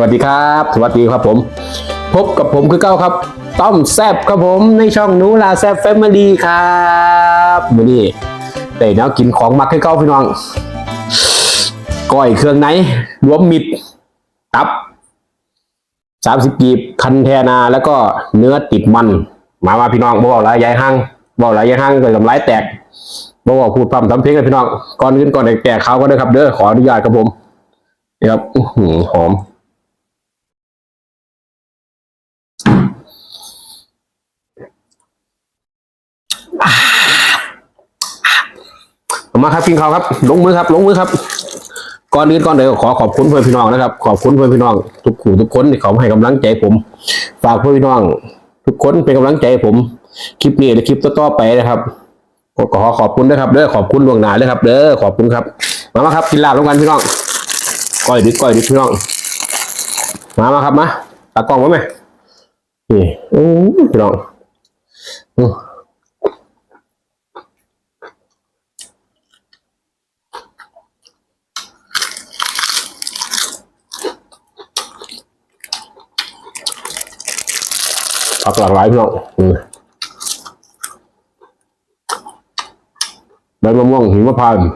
วัสดีครับ สวัสดีครับผม พบกับผมคือเก้าครับ ต้อมแซบครับผมในช่องนูลาแซบแฟมิลี่ครับวันนี้ได้แนวกินของมักคือเก้าพี่น้องก้อยเครื่องในรวมมิดตับสามสิบกีบคันแทนา แล้วก็เนื้อติดมัน มาว่าพี่น้องบอกแล้วยายห้างบอกแล้วยายห้างเกิดลำไรแตกบอกว่าพูดพร่ำทำเพลงกันพี่น้องก่อนอื่นก่อนแตกเขาก็ได้ครับเด้อขออนุญาตครับผมนี่ครับหอม มาครับกินข้าวครับ ลงมือครับ ลงมือครับ ก่อนอื่นก่อนเดี๋ยวขอขอบคุณเพื่อนพี่น้องนะครับ ขอบคุณเพื่อนพี่น้อง ทุกขู่ทุกคนที่เขาให้กำลังใจผม ฝากเพื่อนพี่น้อง ทุกคนเป็นกำลังใจผม คลิปนี้และคลิปต่อๆไปนะครับก็ขอขอบคุณนะครับเด้อขอบคุณล่วงหน้าเลยครับเด้อขอบคุณครับ มามาครับกินลาบลงกันพี่น้องก้อยดิบก้อยดิบพี่น้อง มามาครับมาตากล้องไว้ไหม นี่โอ้ยพี่น้องผักหลากหลายพี่น้องใบมะม่วงหิมพานต์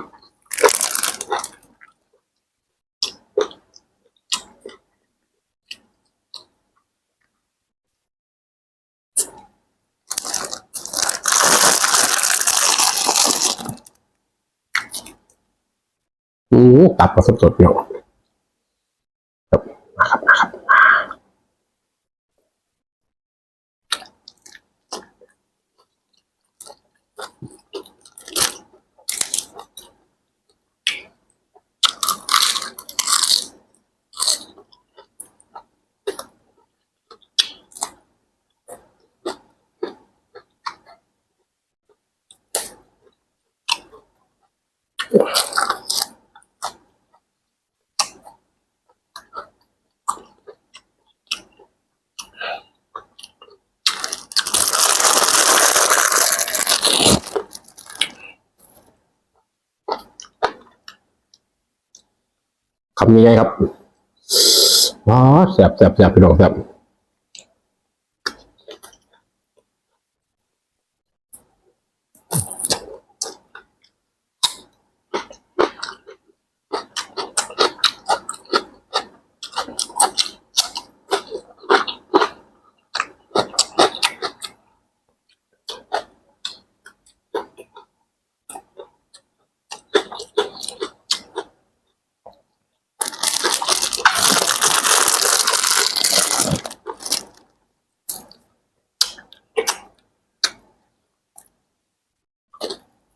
อืม ตับมาสดๆพี่น้อง คำยังไงครับว้าแสบแสบแสบพี่น้องแสบ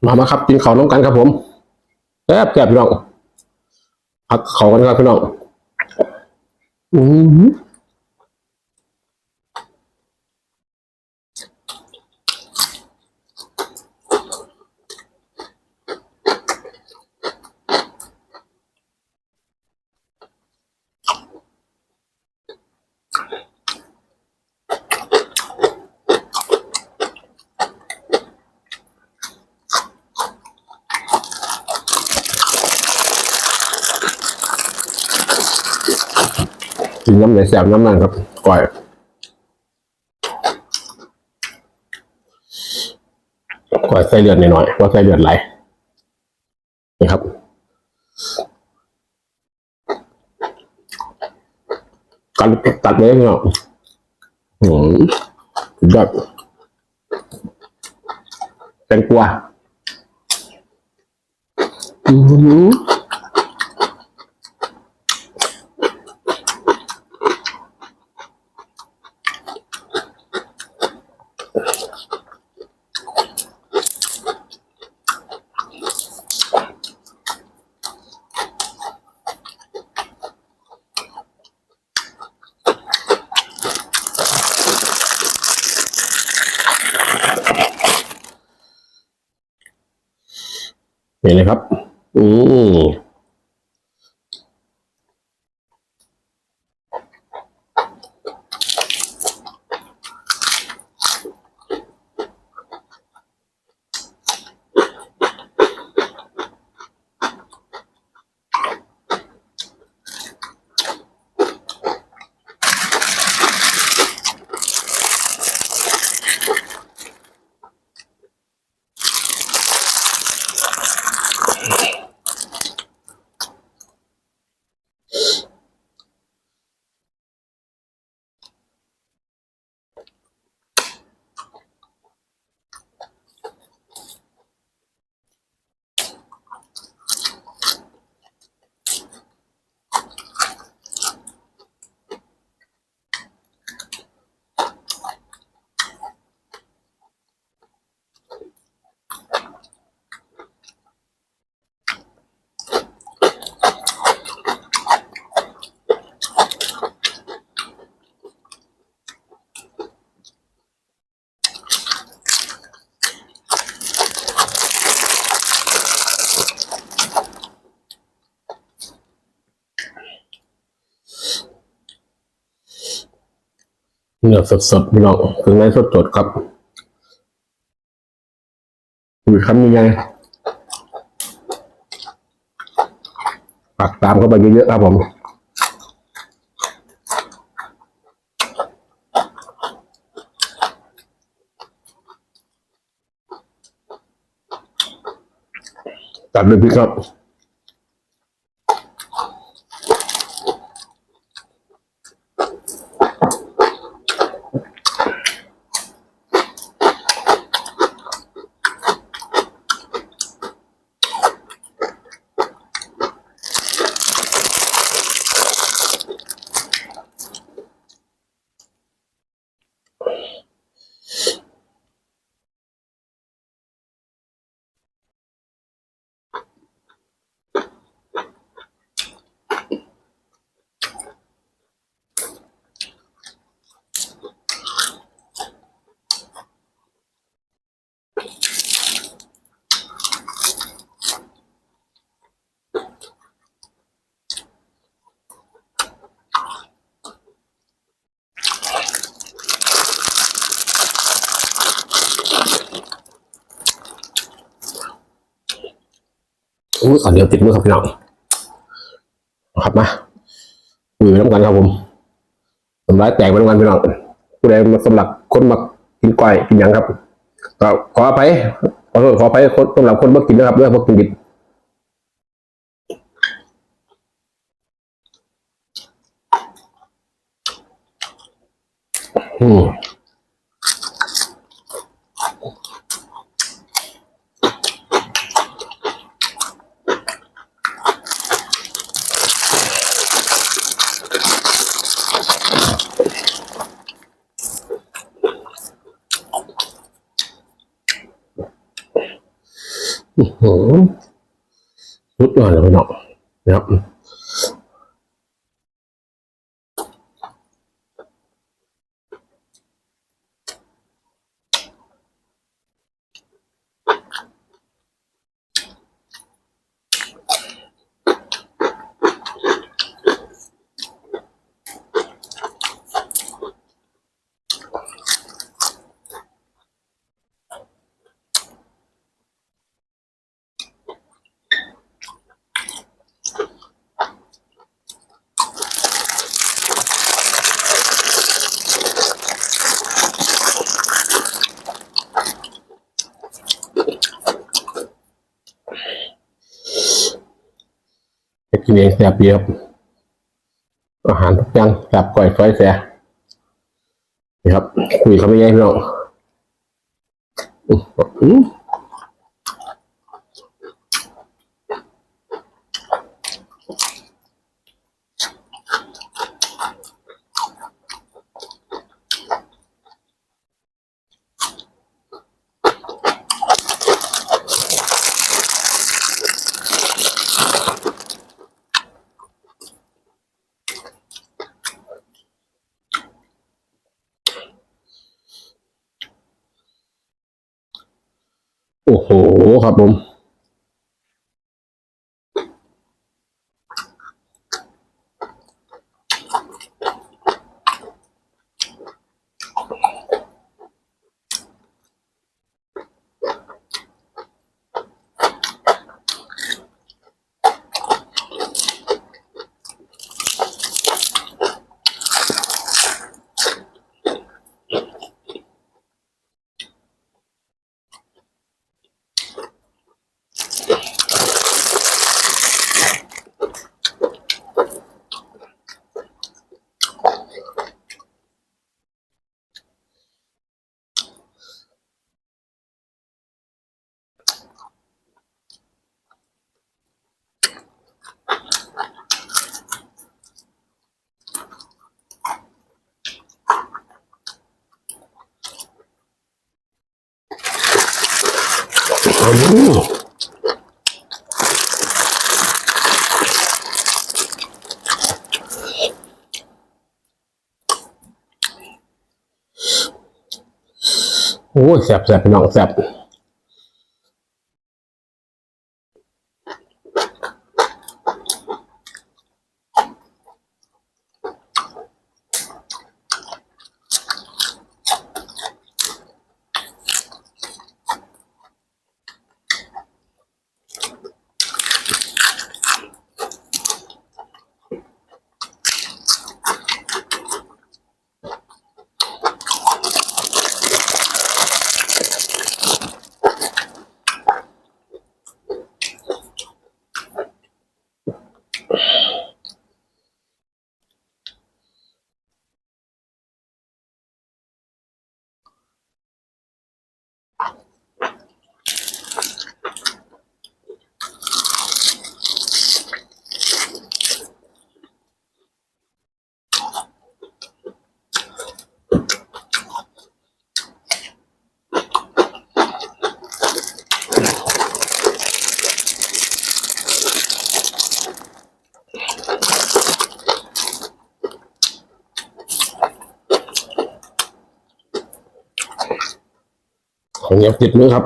มามาครับกินข้าวน้องกันครับผมแอบแอบพี่น้องพักเขากันครับพี่น้องอืม กินน้ำไหลแสบน้ำมันครับก่อยก่อยใส่เลือดหน่อยๆว่าใส่เลือดไหลนี่ครับกัดตัดเลยพี่น้องอืมสุดยอดแตงกวาอืม เห็ นเลยครับอืม เนื้อสดๆพี่น้องเครื่องในสดๆครับอุ้ยคำยังไงปักตามเข้าไปเยอะๆครับผมตัดด้วยพริกครับ อุ้ยขอเดียวติดมือครับพี่น้องครับมาคุยไปน้ำกันครับผมผมร้ายแตกไปน้ำกันพี่น้องผู้ใดมาสำหรับคนมากินก้อยกินหยังครับก็ขออภัยขอโทษขออภัยคนสำหรับคนมากินนะครับเรื่องพวกกินดิบอืม หืมรุดยอดเลยพี่น้องนะครับ เองแสบเยียบอาหารทุกอย่างแสบก่อยซอยแสนี่ครับ คุยเขาไม่แย่พี่น้องอืม โอ้โห ครับผม อืมโอ้แสบแสบพี่น้องแสบ ของเหนียวติดมือครับ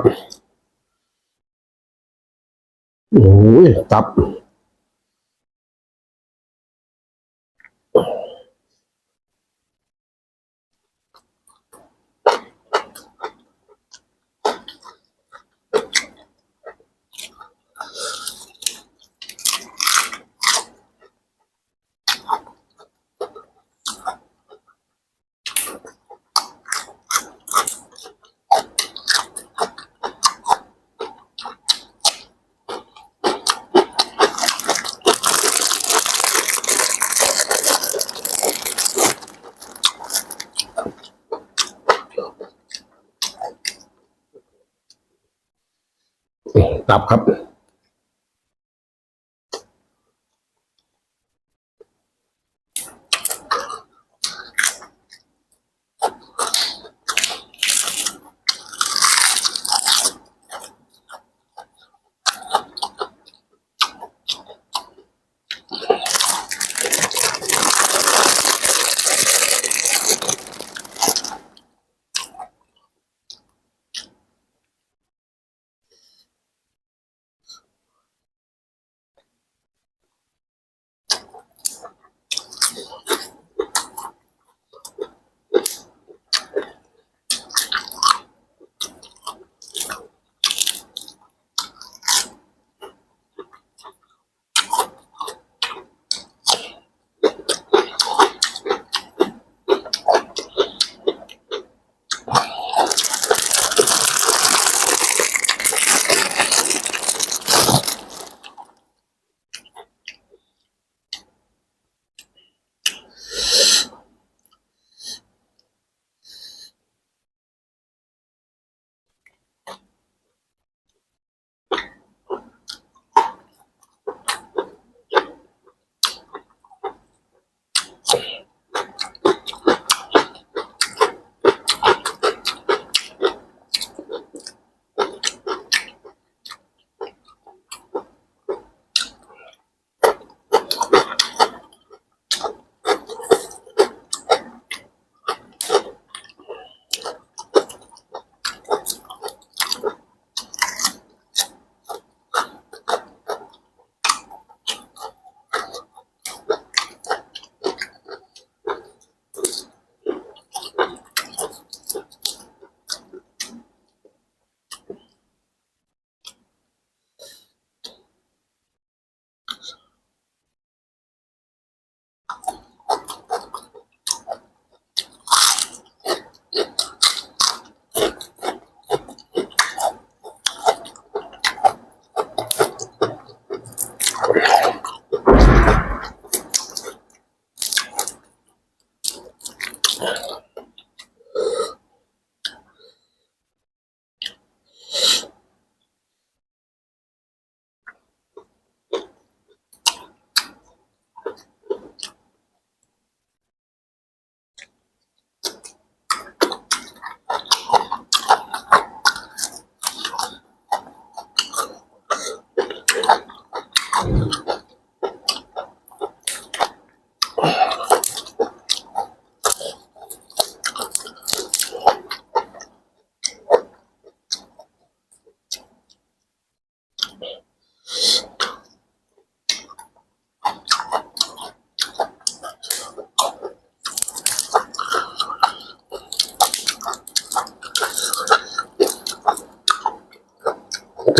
โอ้ยตับ ตับครับ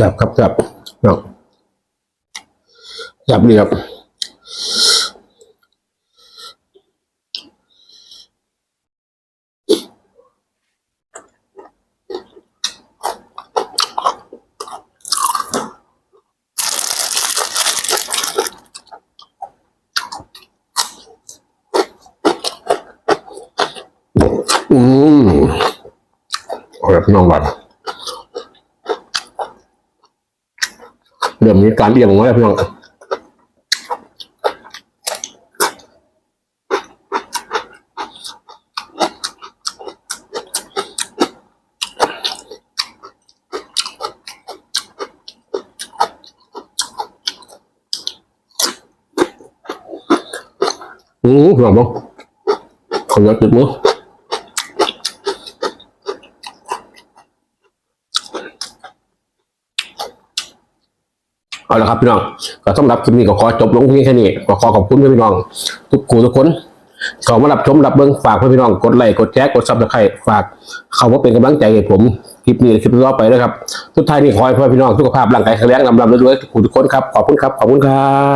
จับครับจับเนาะจับเรียบอืมเอาละพี่น้องบัตร เรื่องนี้การเรียงของอะไรพี่น้องอืมพี่น้องบ้างขอยัดติดมือ เอาละครับพี่น้องก็สำหรับคลิปนี้ก็ขอจบลงเพียงแค่นี้ก็ขอขอบคุณพี่น้อง ทุกคู่ทุกคนเขามารับชมรับเบิ้งฝากพี่น้องกดไลค์กดแชร์กดซับสไครต์ฝากเขาว่าเป็นกำลังใจให้ผมคลิปนี้คลิปต่อไปนะครับทุกท่ายนี้ขอให้พี่น้องสุขภาพร่างกายแข็งแรงลำลำรวยๆทุกคู่ทุกคนครับขอบคุณครับขอบคุณครับ